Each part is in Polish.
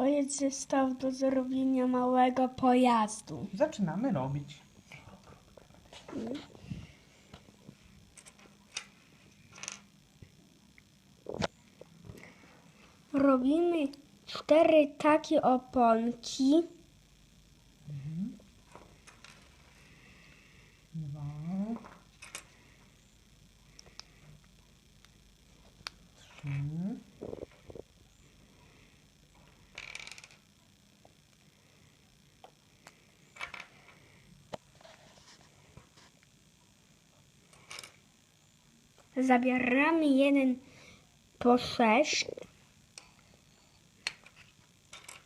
To jest zestaw do zrobienia małego pojazdu. Zaczynamy robić. Robimy cztery takie oponki. Dwa. Trzy. Zabieramy jeden po sześć.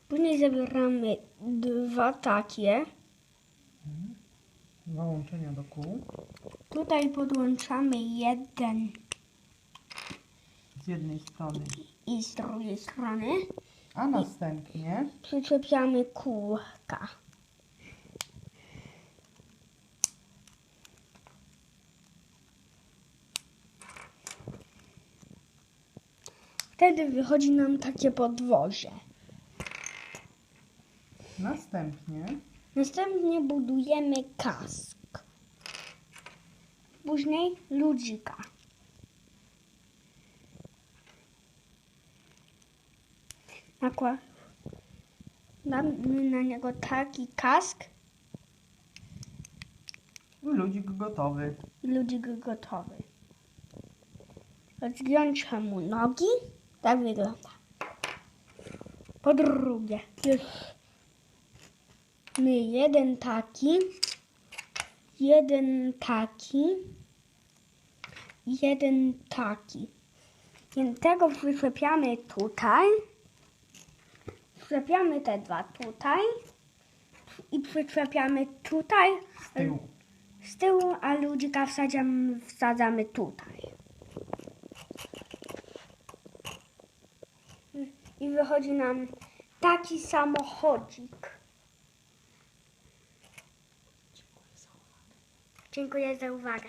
Później zabieramy dwa takie. Dwa łączenia do kół. Tutaj podłączamy jeden Z jednej strony. i z drugiej strony. A następnie Przyczepiamy kółka. Wtedy wychodzi nam takie podwozie. Następnie Następnie budujemy kask. Później ludzika. Nakładamy na niego taki kask ludzik gotowy. ludzik gotowy. Odgiąć mu nogi. Tak wygląda. Po drugie, już my jeden taki, jeden taki, jeden taki. Więc tego przyczepiamy tutaj. Przyczepiamy te dwa tutaj i przyczepiamy tutaj Z tyłu. z tyłu, a ludzika wsadzamy, wsadzamy tutaj. I wychodzi nam taki samochodzik. Dziękuję za uwagę.